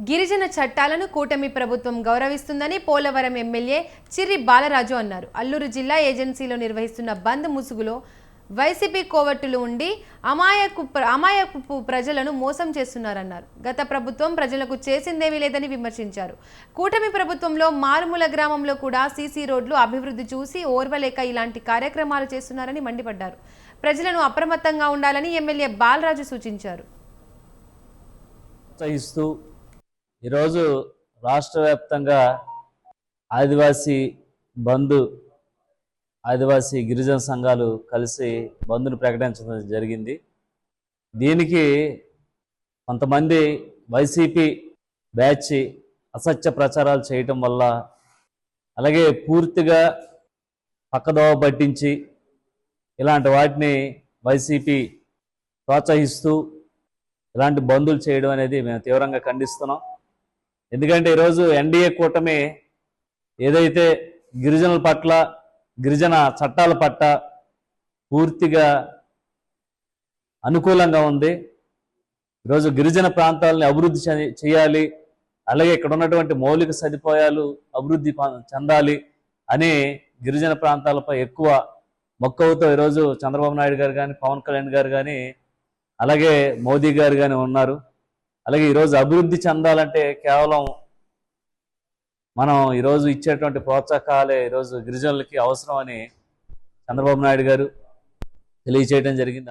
గిరిజన చట్టాలను కూటమి ప్రభుత్వం గౌరవిస్తుందని పోలవరం ఎమ్మెల్యే చిర్రి బాలరాజు అన్నారు. అల్లూరు జిల్లా ఏజెన్సీలో నిర్వహిస్తున్న బంద్ ముసుగులో వైసీపీ కోవట్టులు ఉండి అమాయకు అమాయకు ప్రజలను మోసం చేస్తున్నారన్నారు. గత ప్రభుత్వం ప్రజలకు చేసిందేమీ లేదని విమర్శించారు. కూటమి ప్రభుత్వంలో మారుమూల గ్రామంలో కూడా సీసీ రోడ్లు అభివృద్ధి చూసి ఓర్వలేక ఇలాంటి కార్యక్రమాలు చేస్తున్నారని మండిపడ్డారు. ప్రజలను అప్రమత్తంగా ఉండాలని ఎమ్మెల్యే బాలరాజు సూచించారు. ఈరోజు రాష్ట్ర వ్యాప్తంగా ఆదివాసీ బంధు ఆదివాసీ గిరిజన సంఘాలు కలిసి బంధును ప్రకటించడం జరిగింది. దీనికి కొంతమంది వైసీపీ బ్యాచ్ అసత్య ప్రచారాలు చేయటం వల్ల అలాగే పూర్తిగా పక్కదోవ పట్టించి ఇలాంటి వాటిని వైసీపీ ప్రోత్సహిస్తూ ఇలాంటి బంధులు చేయడం అనేది మేము తీవ్రంగా ఖండిస్తున్నాం. ఎందుకంటే ఈరోజు ఎన్డీఏ కూటమి ఏదైతే గిరిజనుల పట్ల గిరిజన చట్టాల పట్ల పూర్తిగా అనుకూలంగా ఉంది ఈరోజు గిరిజన ప్రాంతాలని అభివృద్ధి చేయాలి అలాగే ఇక్కడ ఉన్నటువంటి మౌలిక సదుపాయాలు అభివృద్ధి చెందాలి అని గిరిజన ప్రాంతాలపై ఎక్కువ మక్కువతో ఈరోజు చంద్రబాబు నాయుడు గారు కానీ పవన్ కళ్యాణ్ గారు కానీ అలాగే మోదీ గారు కానీ ఉన్నారు. అలాగే ఈరోజు అభివృద్ధి చెందాలంటే కేవలం మనం ఈరోజు ఇచ్చేటువంటి ప్రోత్సాహకాలే ఈరోజు గిరిజనులకి అవసరం అని చంద్రబాబు నాయుడు గారు తెలియచేయడం జరిగింది.